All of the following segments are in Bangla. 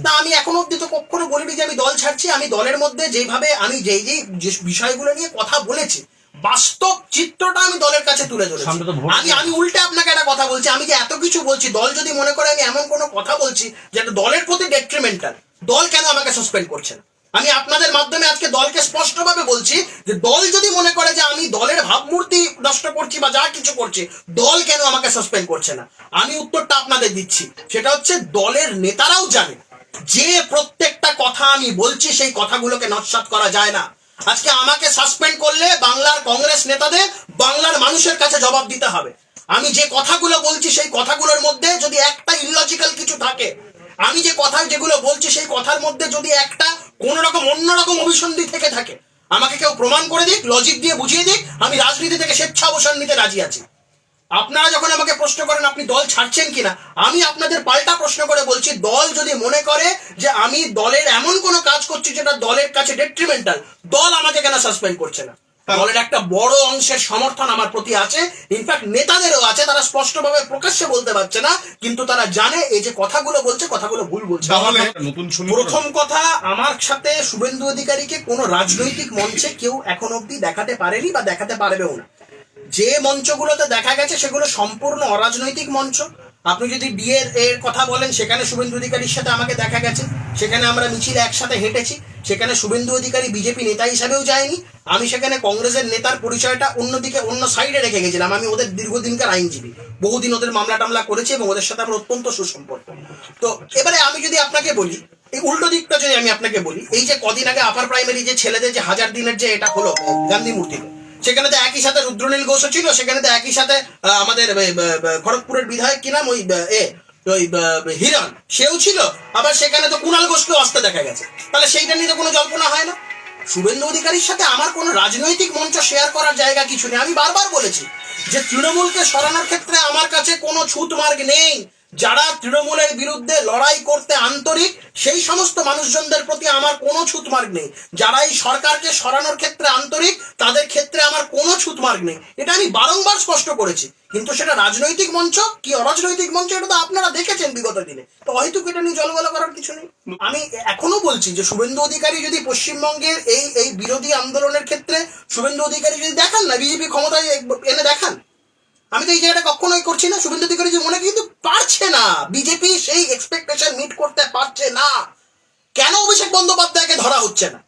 না আমি এখন অব্দি তো কখনো বলিনি যে আমি দল ছাড়ছি আমি দলের মধ্যে যেভাবে আমি যেই যেই বিষয়গুলো নিয়ে কথা বলেছি বাস্তব চিত্রটা আমি দলের কাছে তুলে ধরেছি। আমি আমি উল্টে আপনাকে একটা কথা বলছি আমি যে এত কিছু বলছি দল যদি মনে করে আমি এমন কোনো কথা বলছি যেটা দলের প্রতি ডেট্রিমেন্টাল দল কেন আমাকে সাসপেন্ড করছে না? আমি আপনাদের মাধ্যমে আজকে দলকে স্পষ্টভাবে বলছি যে দল যদি মনে করে যে আমি দলের ভাবমূর্তি নষ্ট করছি বা যা কিছু করছি, দল কেন আমাকে সাসপেন্ড করছে না? আমি উত্তরটা আপনাদের দিচ্ছি। সেটা হচ্ছে দলের নেতারাও জানে। যে প্রত্যেকটা কথা আমি বলছি, সেই কথাগুলোকে নস্বাত করা যায় না। আজকে আমাকে সাসপেন্ড করলে বাংলার কংগ্রেস নেতাদের বাংলার মানুষের কাছে জবাব দিতে হবে। আমি যে কথাগুলো বলছি, সেই কথাগুলোর মধ্যে যদি একটা ইলজিক্যাল কিছু থাকে, আমি যে কথা যেগুলো বলছি, সেই কথার মধ্যে যদি একটা কোন রকম অন্যরকম অভিসন্ধি থেকে থাকে। আমাকে কেউ প্রমাণ করে দিক লজিক দিয়ে বুঝিয়ে দিক, আমি রাজনীতি থেকে স্বেচ্ছা অবসর নিতে রাজি আছি। আপনারা যখন আমাকে প্রশ্ন করেন, আপনি দল ছাড়ছেন কিনা? আমি আপনাদের পাল্টা প্রশ্ন করে বলছি, দল যদি মনে করে যে আমি দলের এমন কোনো কাজ করছি যেটা দলের কাছে ডেট্রিমেন্টাল দল আমাকে কেন সাসপেন্ড করছে না? দলের একটা বড় অংশের সমর্থন আমার প্রতি আছে। ইনফ্যাক্ট নেতাদেরও আছে তারা স্পষ্টভাবে প্রকাশ্যে বলতে পারছে না কিন্তু তারা জানে এই যে কথাগুলো বলছে কথাগুলো ভুল বলছে। প্রথম কথা আমার সাথে শুভেন্দু অধিকারীকে কোনো রাজনৈতিক মঞ্চে কেউ এখন অবধি দেখাতে পারেনি বা দেখাতে পারবেও না। যে মঞ্চগুলোতে দেখা গেছে সেগুলো সম্পূর্ণ অরাজনৈতিক মঞ্চ। আপনি যদি বিয়ের এর কথা বলেন সেখানে শুভেন্দু অধিকারীর সাথে আমাকে দেখা গেছে সেখানে আমরা মিছিলে একসাথে হেঁটেছি। সেখানে শুভেন্দু অধিকারী বিজেপি নেতা হিসাবেও যায়নি, আমি সেখানে কংগ্রেসের নেতার পরিচয়টা অন্যদিকে, অন্য সাইডে রেখে গেছিলাম। আমি ওদের দীর্ঘদিনকার আইনজীবী। বহুদিন ওদের মামলা টামলা করেছি এবং ওদের সাথে আমার অত্যন্ত সুসম্পর্ক। তো এবারে আমি যদি আপনাকে বলি, এই উল্টো দিকটা যদি আমি আপনাকে বলি, এই যে কদিন আগে আপার প্রাইমারি যে ছেলেদের যে হাজার দিনের যে এটা হলো, গান্ধী মূর্তিতে সেখানে তো একই সাথে রুদ্রনীল ঘোষও ছিল, সেখানে তো একই সাথে আমাদের খড়গপুরের বিধায়ক কি নাম? ওই এ ওই হিরণ, সেও ছিল, আবার সেখানে তো কুণাল ঘোষকেও আসতে দেখা গেছে। তাহলে সেইটা নিয়ে তো কোনো জল্পনা হয় না। শুভেন্দু অধিকারীর সাথে আমার কোনো রাজনৈতিক মঞ্চ শেয়ার করার জায়গা কিছু নেই। আমি বারবার বলেছি যে তৃণমূলকে সরানোর ক্ষেত্রে আমার কাছে কোনো ছুট মার্গ নেই। যারা তৃণমূলের বিরুদ্ধে লড়াই করতে আন্তরিক, সেই সমস্ত মানুষজনদের প্রতি আমার কোনো ছুতমার্গ নেই। যারা এই সরকারকে সরানোর ক্ষেত্রে আন্তরিক, তাদের ক্ষেত্রে আমার কোনো ছুতমার্গ নেই। এটা আমি বারংবার স্পষ্ট করেছি। কিন্তু সেটা রাজনৈতিক মঞ্চ? কি অরাজনৈতিক মঞ্চ? এটা তো আপনারা দেখেছেন বিগত দিনে। তো হয়তো এটা নিয়ে জলগলা করার কিছু নেই। আমি এখনও বলছি যে শুভেন্দু অধিকারী যদি পশ্চিমবঙ্গের এই এই বিরোধী আন্দোলনের ক্ষেত্রে শুভেন্দু অধিকারী যদি দেখান না, বিজেপি ক্ষমতায় এনে দেখান। আমি তো এই জায়গাটা কখনোই করছি না। শুভেন্দু অধিকারী মনে কিন্তু পারছে না। বিজেপি সেই এক্সপেকটেশন মিট করতে পারছে না। কেন অভিষেক বন্দ্যোপাধ্যায়কে ধরা হচ্ছে না?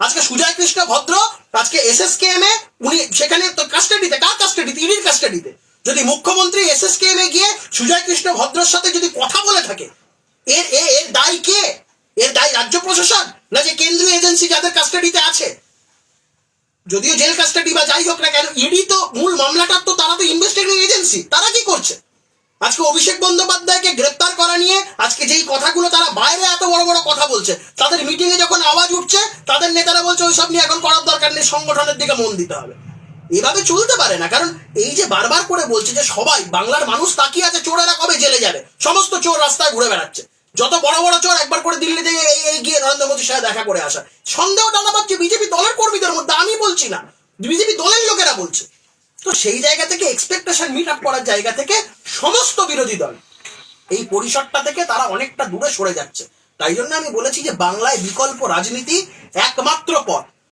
আজকে সুজয় কৃষ্ণ ভদ্র, আজকে এসএসকেএম এ, উনি সেখানে তো কাস্টাডিতে কার কাস্টাডিতে ইডির কাস্টাডিতে যদি মুখ্যমন্ত্রী এসএসকেএম এ গিয়ে সুজয় কৃষ্ণ ভদ্রর সাথে যদি কথা বলে থাকে, এর এর দায় কে? এর দায় রাজ্য প্রশাসন? না যে কেন্দ্রীয় এজেন্সি যাদের কাস্টাডিতে আছে? যদিও জেল কাস্টাডি বা যাই হোক না কেন ইডি তো মূল মামলাটার তো তারা তো ইনভেস্টিগেটিং এজেন্সি তারা কি করছে? আজকে অভিষেক বন্দ্যোপাধ্যায়কে গ্রেপ্তার করা নিয়ে আজকে যেই কথাগুলো তারা বাইরে এত বড় বড় কথা বলছে, তাদের মিটিং এ যখন আওয়াজ উঠছে, তাদের নেতারা বলছে ওইসব নিয়ে এখন করার দরকার নেই, সংগঠনের দিকে মন দিতে হবে। এভাবে চলতে পারে না, কারণ এই যে বারবার করে বলছে যে সবাই, বাংলার মানুষ তাকিয়ে আছে, চোরেরা কবে জেলে যাবে? সমস্ত চোর রাস্তায় ঘুরে বেড়াচ্ছে। যত বড় বড় চোর একবার করে দিল্লিতে এই এই গিয়ে নরেন্দ্র মোদীর সাথে দেখা করে আসা। সন্দেহ টানা পাচ্ছে বিজেপি দলের কর্মীদের মধ্যে, আমি বলছি না। বিজেপি দলের লোকেরা বলছে। তো সেই জায়গা থেকে এক্সপেকটেশন মিট আপ করার জায়গা থেকে সমস্ত বিরোধী দল, এই পরিসরটা থেকে তারা অনেকটা দূরে সরে যাচ্ছে। তাই জন্য আমি বলেছি যে বাংলায় বিকল্প রাজনীতি একমাত্র পথ।